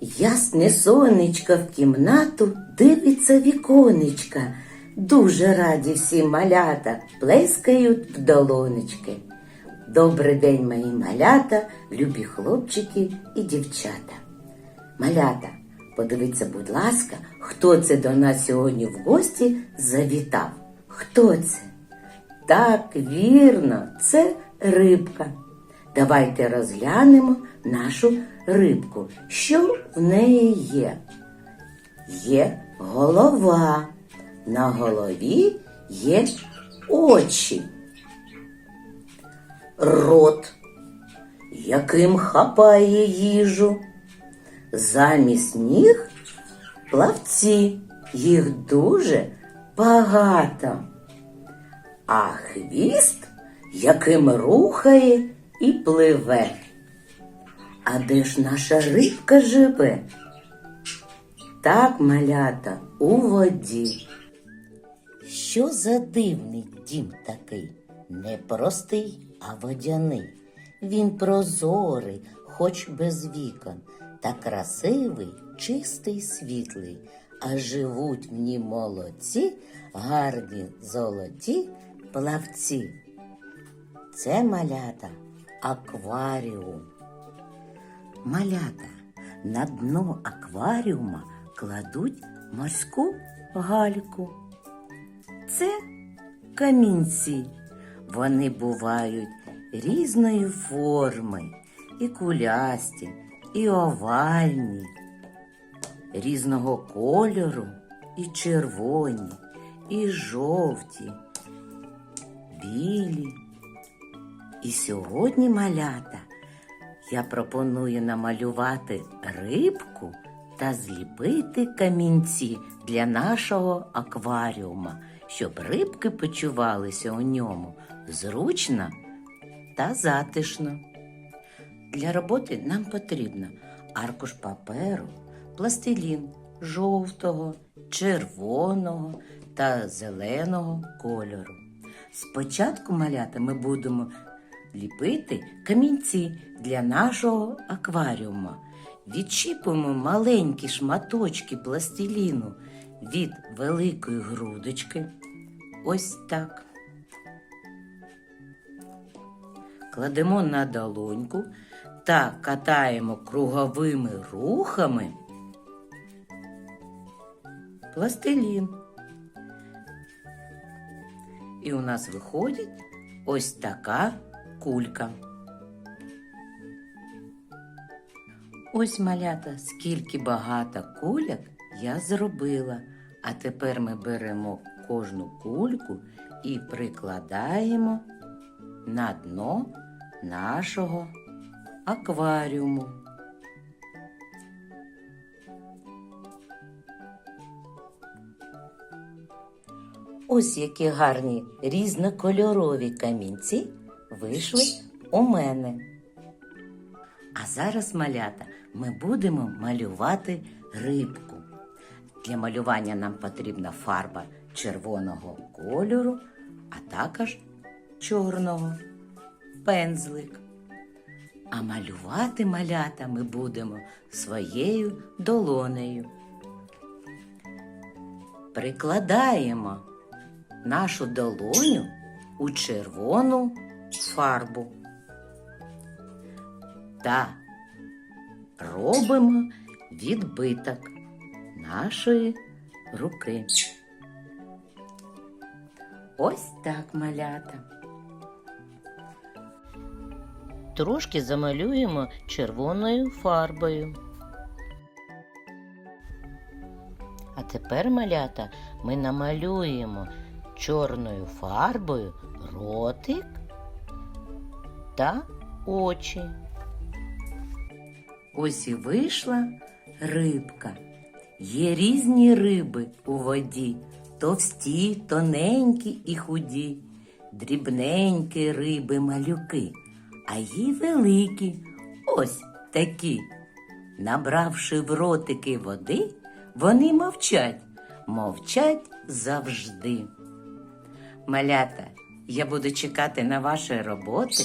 Ясне сонечко в кімнату дивиться віконечка. Дуже раді всі малята плескають в долонечки. Добрий день, мої малята, любі хлопчики і дівчата. Малята, подивіться, будь ласка, хто це до нас сьогодні в гості завітав? Хто це? Так, вірно, це рибка. Давайте розглянемо нашу рибку. Що в неї є? Є голова. На голові є очі. Рот, яким хапає їжу. Замість ніг плавці, їх дуже багато. А хвіст, яким рухає і пливе. А де ж наша рибка живе? Так, малята, у воді. Що за дивний дім такий? Не простий, а водяний. Він прозорий, хоч без вікон, та красивий, чистий, світлий, а живуть в ній молодці, гарні золоті плавці. Це малята акваріум. Малята на дно акваріума кладуть морську гальку. Це камінці. Вони бувають різної форми, і кулясті, і овальні, різного кольору, і червоні, і жовті, білі. І сьогодні малята я пропоную намалювати рибку та зліпити камінці для нашого акваріума, щоб рибки почувалися у ньому зручно та затишно. Для роботи нам потрібно аркуш паперу, пластилін жовтого, червоного та зеленого кольору. Спочатку малята ми будемо ліпити камінці для нашого акваріума. Відчіпимо маленькі шматочки пластиліну від великої грудочки. Ось так. Кладемо на долоньку та катаємо круговими рухами пластилін. І у нас виходить ось така кулька. Ось малята, скільки багато кульок я зробила. А тепер ми беремо кожну кульку і прикладаємо на дно нашого акваріуму. Ось які гарні різнокольорові камінці вийшли у мене. А зараз, малята, ми будемо малювати рибку. Для малювання нам потрібна фарба червоного кольору, а також чорного пензлик. А малювати малята ми будемо своєю долонею. Прикладаємо нашу долоню у червону фарбу та робимо відбиток нашої руки. Ось так малята. Трошки замалюємо червоною фарбою. А тепер, малята, ми намалюємо чорною фарбою ротик та очі. Ось і вийшла рибка. Є різні риби у воді, товсті, тоненькі і худі, дрібненькі риби малюки, а є великі, ось такі. Набравши в ротики води, вони мовчать, мовчать завжди. Малята, я буду чекати на ваші роботи.